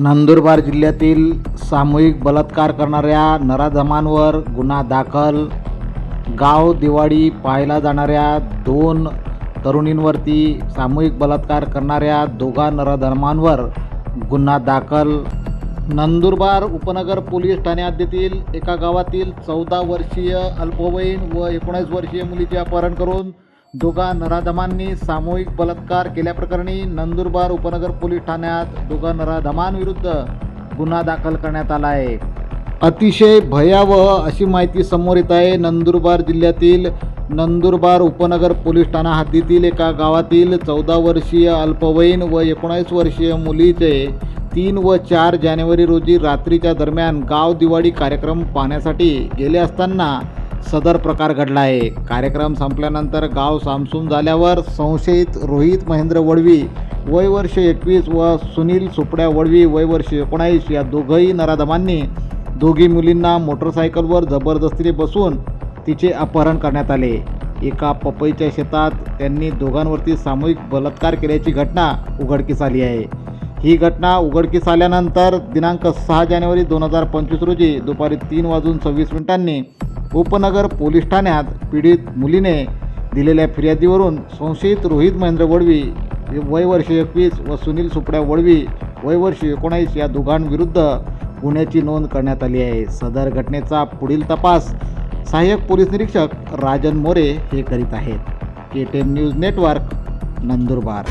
नंदुरबार जिल्ह्यातील सामूहिक बलात्कार करणाऱ्या नराधमांवर गुन्हा दाखल. गाव दिवाळी पाहायला जाणाऱ्या दोन तरुणींवरती सामूहिक बलात्कार करणाऱ्या दोघा नराधमांवर गुन्हा दाखल. नंदुरबार उपनगर पोलीस ठाण्यात देतील एका गावातील चौदा वर्षीय अल्पवयीन व एकोणीस वर्षीय मुलीचे अपहरण करून दोघा नराधमांनी सामूहिक बलात्कार केल्याप्रकरणी नंदुरबार उपनगर पोलीस ठाण्यात दोघा नराधमांविरुद्ध गुन्हा दाखल करण्यात आला आहे. अतिशय भयावह अशी माहिती समोर येत आहे. नंदुरबार जिल्ह्यातील नंदुरबार उपनगर पोलीस ठाणा हद्दीतील एका गावातील चौदा वर्षीय अल्पवयीन व एकोणावीस वर्षीय मुलीचे तीन व चार जानेवारी रोजी रात्रीच्या दरम्यान गाव दिवाळी कार्यक्रम पाहण्यासाठी गेले असताना सदर प्रकार घडला आहे. कार्यक्रम संपल्यानंतर गाव सामसूम झाल्यावर संशयित रोहित महेंद्र वडवी वय वर्ष एकवीस व सुनील सुपड्या वडवी वय वर्ष एकोणावीस या दोघंही नराधमांनी दोघी मुलींना मोटरसायकलवर जबरदस्तीने बसून तिचे अपहरण करण्यात आले. एका पपईच्या शेतात त्यांनी दोघांवरती सामूहिक बलात्कार केल्याची घटना उघडकीस आली आहे. ही घटना उघडकीस आल्यानंतर दिनांक सहा जानेवारी दोन हजार पंचवीस रोजी दुपारी तीन वाजून सव्वीस मिनिटांनी उपनगर पोलीस ठाण्यात पीडित मुलीने दिलेल्या फिर्यादीवरून संशयित रोहित महेंद्र वडवी वय वर्ष एकवीस व सुनील सुपड्या वडवी वय वर्ष एकोणावीस या दोघांविरुद्ध गुन्ह्याची नोंद करण्यात आली आहे. सदर घटनेचा पुढील तपास सहाय्यक पोलीस निरीक्षक राजन मोरे हे करीत आहेत. K ten news network Nandurbar.